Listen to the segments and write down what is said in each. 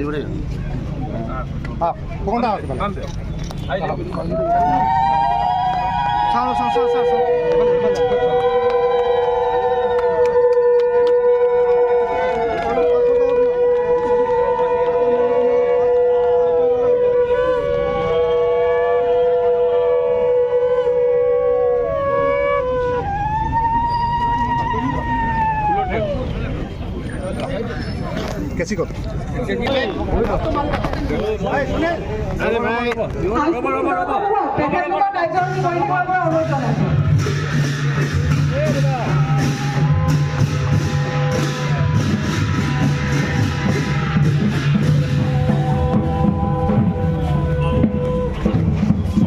ഇവിടെ ആ പോകണ്ട സാറോ sir sir sir sir que sigo.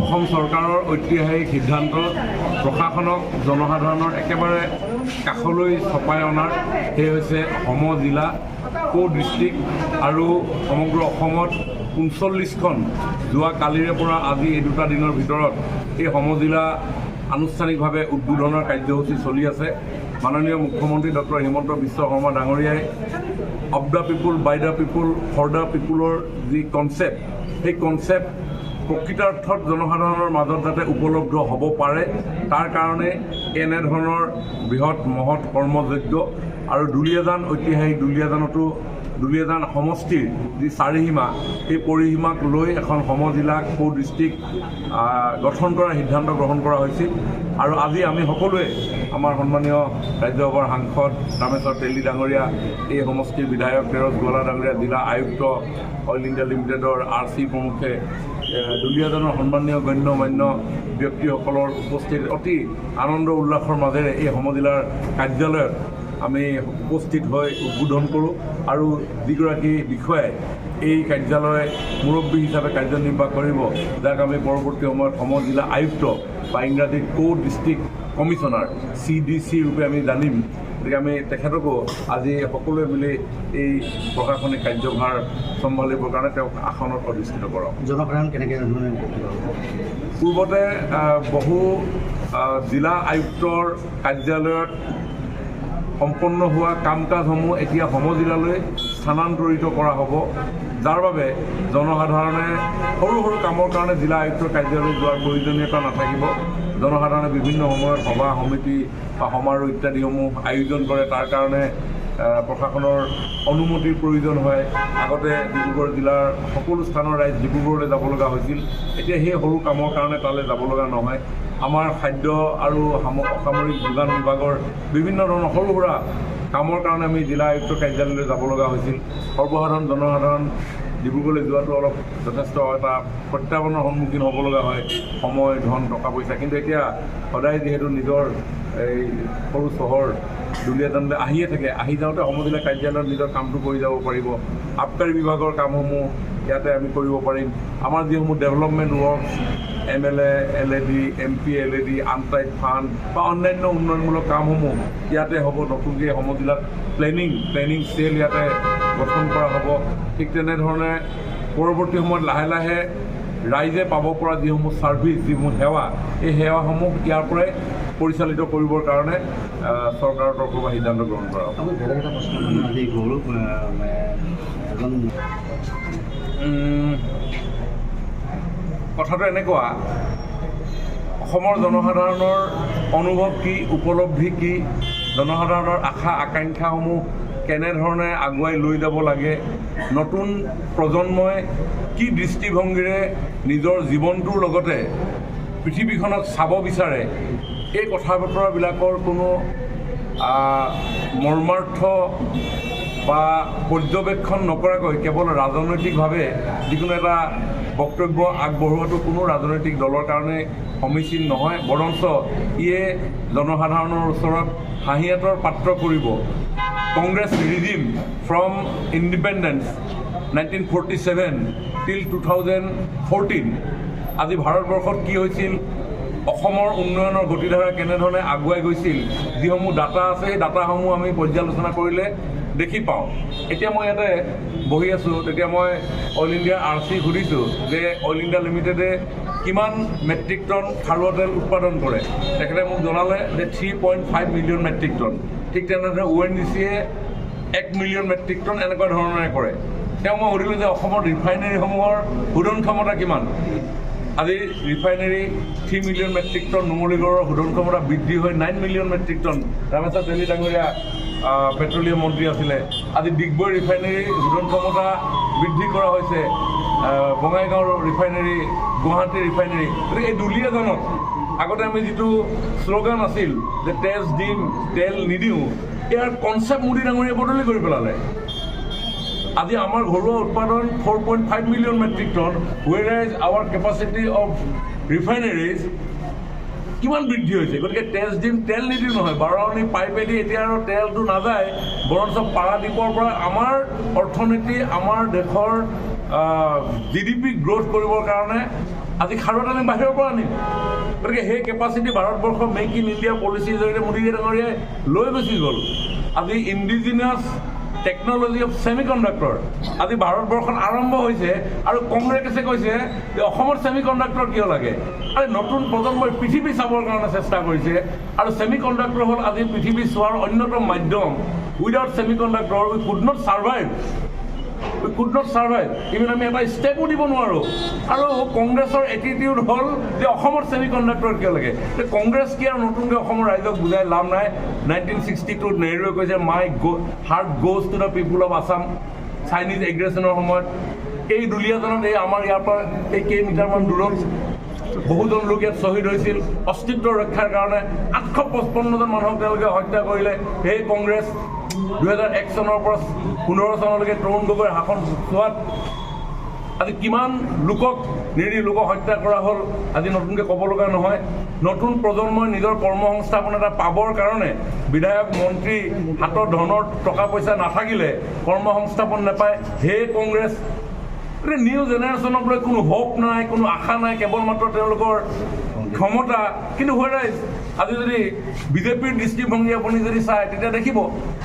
Assam চৰকাৰৰ ঐতিহাসিক সিদ্ধান্ত প্ৰশাসনক জনসাধাৰণৰ একেবাৰে কাষলৈ চপাই অনাৰ। সেই হৈছে সম জিলা কো ডিষ্ট্ৰিক্ট আৰু সমগ্ৰ অসমত ঊনচল্লিছখন যোৱা কালিৰে পৰা আজি এই দুটা দিনৰ ভিতৰত এই সমজিলা আনুষ্ঠানিকভাৱে উদ্বোধনৰ কাৰ্যসূচী চলি আছে। মাননীয় মুখ্যমন্ত্ৰী ডক্টৰ হিমন্ত বিশ্ব শৰ্মা ডাঙৰীয়াই of the people by the people for the পিপুলৰ যি কনচেপ্ট সেই কনচেপ্ট প্ৰকৃতাৰ্থত জনসাধাৰণৰ মাজত যাতে উপলব্ধ হ'ব পাৰে তাৰ কাৰণে এনেধৰণৰ বৃহৎ মহৎ কৰ্মযজ্ঞ আৰু দুলীয়াজান ঐতিহাসিক দুলীয়াজানতো দুলীয়াজান সমষ্টিৰ যি চাৰিসীমা সেই পৰিসীমাক লৈ এখন সমজিলা কো ডিষ্ট্ৰিক্ট গঠন কৰাৰ সিদ্ধান্ত গ্ৰহণ কৰা হৈছিল। আৰু আজি আমি সকলোৱে আমাৰ সন্মানীয় ৰাজ্যসভাৰ সাংসদ ৰামেশ্বৰ তেলী ডাঙৰীয়া এই সমষ্টিৰ বিধায়ক তেৰজ গোৱালা ডাঙৰীয়া জিলা আয়ুক্ত অইল ইণ্ডিয়া লিমিটেডৰ আৰ চি প্ৰমুখে দুলীয়াজানৰ সন্মানীয় গণ্য মান্য ব্যক্তিসকলৰ উপস্থিত অতি আনন্দ উল্লাসৰ মাজেৰে এই সমজিলাৰ কাৰ্যালয়ত আমি উপস্থিত হৈ উদ্বোধন কৰোঁ। আৰু যিগৰাকী বিষয়াই এই কাৰ্যালয় মুৰব্বী হিচাপে কাৰ্যনিৰ্বাহ কৰিব যাক আমি পৰৱৰ্তী সময়ত সম জিলা আয়ুক্ত বা ইংৰাজীত কো district commissioner C D C ৰূপে আমি জানিম। গতিকে আমি তেখেতকো আজি সকলোৱে মিলি এই প্ৰশাসনিক কাৰ্যভাৰ চম্ভালিবৰ কাৰণে তেওঁক আসনত অধিষ্ঠিত কৰাম জনসাধাৰণ কেনেকৈ পূৰ্বতে বহু জিলা আয়ুক্তৰ কাৰ্যালয়ত সম্পন্ন হোৱা কাম কাজসমূহ এতিয়া সমজিলালৈ স্থানান্তৰিত কৰা হ'ব। যাৰ বাবে জনসাধাৰণে সৰু সৰু কামৰ কাৰণে জিলা আয়ুক্তৰ কাৰ্যালয় যোৱাৰ প্ৰয়োজনীয়তা নাথাকিব। জনসাধাৰণে বিভিন্ন সময়ত সভা সমিতি বা সমাৰোহ ইত্যাদিসমূহ আয়োজন কৰে। তাৰ কাৰণে প্ৰশাসনৰ অনুমতিৰ প্ৰয়োজন হয়। আগতে ডিব্ৰুগড় জিলাৰ সকলো স্থানৰ ৰাইজ ডিব্ৰুগড়লৈ যাব লগা হৈছিল। এতিয়া সেই সৰু কামৰ কাৰণে তালৈ যাব লগা নহয়। আমাৰ খাদ্য আৰু সাম- অসামৰিক যোগান বিভাগৰ বিভিন্ন ধৰণৰ সৰু সুৰা কামৰ কাৰণে আমি জিলা আয়ুক্তৰ কাৰ্যালয়লৈ যাব লগা হৈছিল। সৰ্বসাধাৰণ জনসাধাৰণ ডিব্ৰুগড়লৈ যোৱাটো অলপ যথেষ্ট এটা প্ৰত্যাহ্বানৰ সন্মুখীন হ'ব লগা হয় সময় ধন টকা পইচা কিন্তু এতিয়া সদায় যিহেতু নিজৰ এই সৰু চহৰ দুলীয়াজানলৈ আহিয়ে থাকে আহি যাওঁতে সমজিলা কাৰ্যালয়ত নিজৰ কামটো কৰি যাব পাৰিব। আবকাৰী বিভাগৰ কামসমূহ ইয়াতে আমি কৰিব পাৰিম। আমাৰ যিসমূহ development works M L A L A D M P L A D untied fund বা অন্যান্য উন্নয়নমূলক কামসমূহ ইয়াতে হ'ব। নতুনকৈ সমজিলাত প্লেনিং প্লেনিং চেল ইয়াতে গঠন কৰা হ'ব। ঠিক তেনেধৰণে পৰৱৰ্তী সময়ত লাহে লাহে ৰাইজে পাব পৰা যিসমূহ ছাৰ্ভিচ যিসমূহ সেৱা এই সেৱাসমূহ ইয়াৰ পৰাই পৰিচালিত কৰিবৰ কাৰণে চৰকাৰৰ তৰফৰ পৰা সিদ্ধান্ত গ্ৰহণ কৰা হ'ব। মানে এজন কথাটো এনেকুৱা অসমৰ জনসাধাৰণৰ অনুভৱ কি উপলব্ধি কি জনসাধাৰণৰ আশা আকাংক্ষাসমূহ কেনেধৰণে আগুৱাই লৈ যাব লাগে নতুন প্ৰজন্মই কি দৃষ্টিভংগীৰে নিজৰ জীৱনটোৰ লগতে পৃথিৱীখনক চাব বিচাৰে এই কথা বতৰাবিলাকৰ কোনো মৰ্মাৰ্থ বা পৰ্যবেক্ষণ নকৰাকৈ কেৱল ৰাজনৈতিকভাৱে যিকোনো এটা বক্তব্য আগবঢ়োৱাটো কোনো ৰাজনৈতিক দলৰ কাৰণে সমীচীন নহয় বৰঞ্চ ইয়ে জনসাধাৰণৰ ওচৰত হাঁহিয়াতৰ পাত্ৰ কৰিব। Congress regime from independence nineteen forty seven till two thousand fourteen. আজি ভাৰতবৰ্ষত কি হৈছিল? অসমৰ উন্নয়নৰ গতিধাৰা কেনেধৰণে আগুৱাই গৈছিল? যিসমূহ ডাটা আছে সেই ডাটাসমূহ আমি পৰ্যালোচনা কৰিলে দেখি পাওঁ। এতিয়া মই ইয়াতে বহি আছোঁ, তেতিয়া মই অইল ইণ্ডিয়া আৰ চি সুধিছোঁ যে অইল ইণ্ডিয়া লিমিটেডে কিমান মেট্ৰিক টন খাৰুৱা তেল উৎপাদন কৰে? তেখেতে মোক জনালে যে three point five million metric ton ঠিক তেনেদৰে অ' এন জি চিয়ে এক মিলিয়ন মেট্ৰিক টন এনেকুৱা ধৰণেৰে কৰে। তেওঁ মই সুধিলোঁ যে অসমৰ ৰিফাইনেৰীসমূহৰ শোধন ক্ষমতা কিমান? আজি refinery three million metric ton নুমলীগড়ৰ শোধন ক্ষমতা বৃদ্ধি হৈ nine million metric ton Rameswar Teli ডাঙৰীয়া পেট্ৰলিয়াম মন্ত্ৰী আছিলে। আজি ডিগবৈ ৰিফাইনেৰী শোধন ক্ষমতা বৃদ্ধি কৰা হৈছে বঙাইগাঁও ৰিফাইনেৰী গুৱাহাটী ৰিফাইনেৰী। গতিকে এই দুলীয়াজনত আগতে আমি যিটো শ্লোগান আছিল, যে তেজ দিম, তেল নিদিওঁ, ইয়াৰ কনচেপ্ট মোদী ডাঙৰীয়াই বদলি কৰি পেলালে। আজি আমাৰ ঘৰুৱা উৎপাদন four point five million metric ton whereas our capacity of refineries কিমান বৃদ্ধি হৈছে? গতিকে তেজ দিম তেল নিদিওঁ নহয়, বাৰৱণী পাইপেদি এতিয়া আৰু তেলটো নাযায়, বৰঞ্চ পাৰাদ্বীপৰ পৰা আমাৰ অৰ্থনীতি, আমাৰ দেশৰ জি ডি পি গ্ৰ'থ কৰিবৰ কাৰণে আজি খাৰুৱা আমি বাহিৰৰ পৰা আনিম। গতিকে সেই কেপাচিটি ভাৰতবৰ্ষৰ মেক ইন ইণ্ডিয়া পলিচিৰ জৰিয়তে মোদী ডাঙৰীয়াই লৈ গুচি গ'ল। আজি ইণ্ডিজিনাছ টেকনলজি অফ ছেমি আজি ভাৰতবৰ্ষত আৰম্ভ হৈছে আৰু কংগ্ৰেছে কৈছে যে অসমৰ ছেমি কিয় লাগে? আৰু নতুন প্ৰজন্মই পৃথিৱী চাবৰ কাৰণে চেষ্টা কৰিছে। আৰু ছেমি হ'ল আজি পৃথিৱী চোৱাৰ অন্যতম মাধ্যম। Without semiconductor we could not survive we could not survive even আমি এটা ষ্টেপো দিব নোৱাৰোঁ। আৰু কংগ্ৰেছৰ এটিটিউড হ'ল যে অসমত ছেমি কণ্ডাক্টৰ কিয় লাগে? কংগ্ৰেছ কি আৰু নতুনকৈ অসমৰ ৰাইজক বুজাই লাভ নাই? নাইনটিন ছিক্সটি টুত নেহৰুৱে কৈছে my heart goes to the people of Assam Chinese এগ্ৰেশ্যনৰ সময়ত। এই দুলীয়াজনত, এই আমাৰ ইয়াৰ পৰা এই কেইমিটাৰমান দূৰত বহুজন লোক ইয়াত শ্বহীদ হৈছিল। অস্তিত্ব ৰক্ষাৰ কাৰণে আঠশ পঁচপন্নজন মানুহক তেওঁলোকে হত্যা কৰিলে। সেই কংগ্ৰেছ দুহেজাৰ এক চনৰ পৰা পোন্ধৰ চনলৈকে তৰুণ গগৈৰ শাসন চোৱাত আজি কিমান লোকক নিৰি লোকক হত্যা কৰা হ'ল, আজি নতুনকৈ ক'ব লগা নহয়। নতুন প্ৰজন্মই নিজৰ কৰ্মসংস্থাপন এটা পাবৰ কাৰণে বিধায়ক, মন্ত্ৰী হাতত ধনৰ টকা পইচা নাথাকিলে কৰ্মসংস্থাপন নাপায়। হে কংগ্ৰেছ নিউ জেনেৰেশ্যনক লৈ কোনো হোপ নাই, কোনো আশা নাই কেৱল মাত্ৰ তেওঁলোকৰ ক্ষমতা, কিন্তু আজি যদি বিজেপিৰ দৃষ্টিভংগী আপুনি যদি চায়, তেতিয়া দেখিব,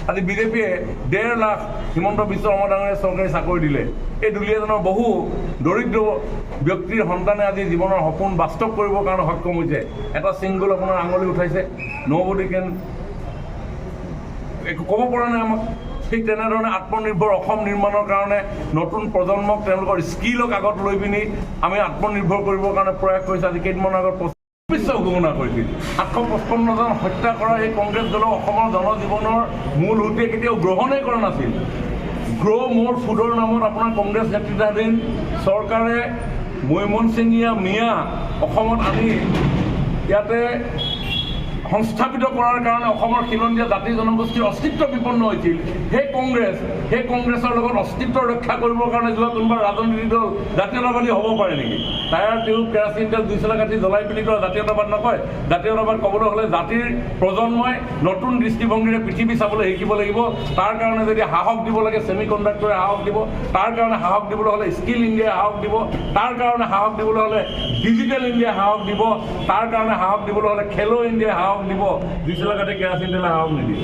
আজি বিজেপিয়ে ডেৰ লাখ হিমন্ত বিশ্ব শৰ্মা ডাঙৰীয়া চৰকাৰী চাকৰি দিলে। এই দুলীয়াজনৰ বহু দৰিদ্ৰ ব্যক্তিৰ সন্তানে আজি জীৱনৰ সপোন বাস্তৱ কৰিবৰ কাৰণে সক্ষম হৈছে। এটা ছিংগল আপোনাৰ আঙুলি উঠাইছে। নবডি কেন একো ক'ব পৰা নাই আমাক। ঠিক তেনেধৰণে আত্মনিৰ্ভৰ অসম নিৰ্মাণৰ কাৰণে নতুন প্ৰজন্মক তেওঁলোকৰ স্কিলক আগত লৈ পিনি আমি আত্মনিৰ্ভৰ কৰিবৰ কাৰণে প্ৰয়াস কৰিছোঁ। আজি কেইদিনমান আগত বিশ্ব ঘোষণা কৰিছিল সাতশ পঁচপন্নজন হত্যা কৰা এই কংগ্ৰেছ দলক অসমৰ জনজীৱনৰ মূল সুঁতিয়ে কেতিয়াও গ্ৰহণেই কৰা নাছিল। গ্ৰ' মোৰ ফুডৰ নামত আপোনাৰ কংগ্ৰেছ নেতৃত্বাধীন চৰকাৰে মৈমনচিঙীয়া মিয়া অসমত আনি ইয়াতে সংস্থাপিত কৰাৰ কাৰণে অসমৰ খিলঞ্জীয়া জাতি জনগোষ্ঠীৰ অস্তিত্ব বিপন্ন হৈছিল। সেই কংগ্ৰেছ সেই কংগ্ৰেছৰ লগত অস্তিত্ব ৰক্ষা কৰিবৰ কাৰণে যোৱা কোনোবা ৰাজনীতি দল জাতীয়তাবাদী হ'ব পাৰে নেকি? টায়াৰ টিউব কেৰাচিন তেল দুই চলা কাটি জ্বলাই পিনি তো জাতীয়তাবাদ নকয়। জাতীয়তাবাদ ক'বলৈ হ'লে জাতিৰ প্ৰজন্মই নতুন দৃষ্টিভংগীৰে পৃথিৱী চাবলৈ শিকিব লাগিব। তাৰ কাৰণে যদি সাহস দিব লাগে ছেমি কণ্ডাক্টৰে সাহস দিব তাৰ কাৰণে সাহস দিবলৈ হ'লে স্কিল ইণ্ডিয়াই সাহস দিব তাৰ কাৰণে সাহস দিবলৈ হ'লে ডিজিটেল ইণ্ডিয়াই সাহস দিব তাৰ কাৰণে সাহস দিবলৈ হ'লে খেলো ইণ্ডিয়াই সাহস দিব দুইশো টাকাতে কেরাসিন তেলে আওয়ামী দিব